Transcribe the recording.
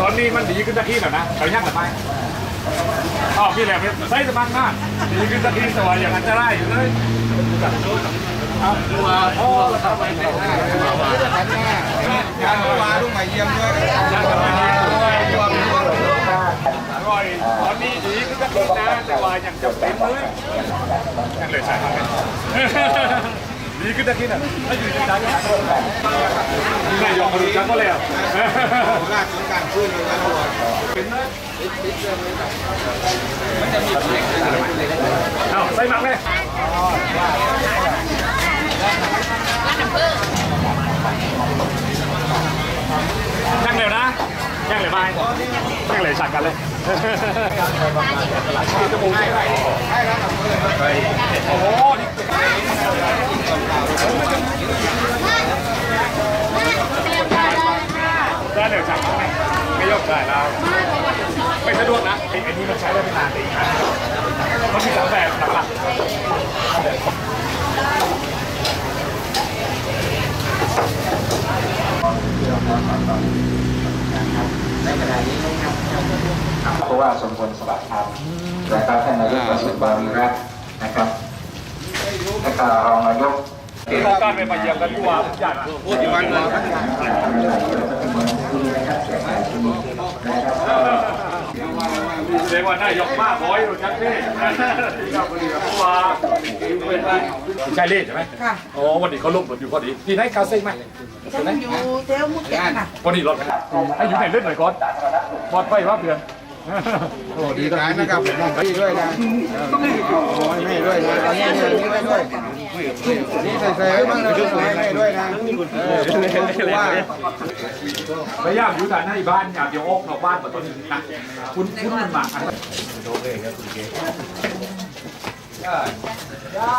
ตอนนี้มันดีขึ้นสักทีแล้วนะไปยั่งหรือไม่อ๋อพี่แหลมใส่สมัครมากดีขึ้นสักทีสวยอย่างนั้นจะได้อยู่เลยครับตัวโอ้ทำไมไม่ได้งานเมื่อวานลูกใหม่เยี่ยมด้วย ยังทำไมไม่ได้รวมรวมรวมอร่อยตอนนี้ดีขึ้นสักที นะแต่ายังจะเป็นเลยยังเลยใช่ไหมดีขึ้นสักทีน่ะถ้าอยู่ในใจก็นายอมาดูจังก็แล้วลากถึงการขึ้นเลยนะตัวเอาใส่หมักเลยนั่งเร็วนะ นั่งเร็วไปนั่งเลยฉักกันเลยจมูกให้ให้แล้วโอ้โหนี่ได้เร็วฉักไมไม่ยกได้แล้วไม่สะดวกนะไอ้นี่มันใช้ได้เป็นานแต่อีกอันมันมีสามแบบหลักๆ เพราะว่าสมพลสวัสดิ์ธรรมนะครับท่านนายกประสิทธิ์บารีรัตน์นะครับแล้วก็รองนายกเอกการไปมาเยี่ยมกันที่ว่าอยากพูดอยู่วันเล ยเรียกว่านายกมากบอยอยู่ชั้นที่ที่กับบริษัทผู้ว่าใช่เล่ใช่ไหมค่ะโอ้วันนี้เขาลงรถอยู่พอดีที่ไหนคาเซ่ไหมฉันอยู่เทลมุกแก่น่ะพอดีรถให้อยู่ไหนเล่นหน่อยก่อนปลอดภัยว่าเพื่อนโอ้ดีดีการนะครับดีด้วยนะโอ้ยไม่ด้วยนะนี่นี่ไม่ด้วยนี่ ใส่ใส่ไว้บ้างเลยไม่ด้วยนะเออว่าพยายามอยู่แต่ในบ้านอย่าเดี๋ยวออกนอกบ้านมาตอนนี้นะคุณคุณมันมาอันได้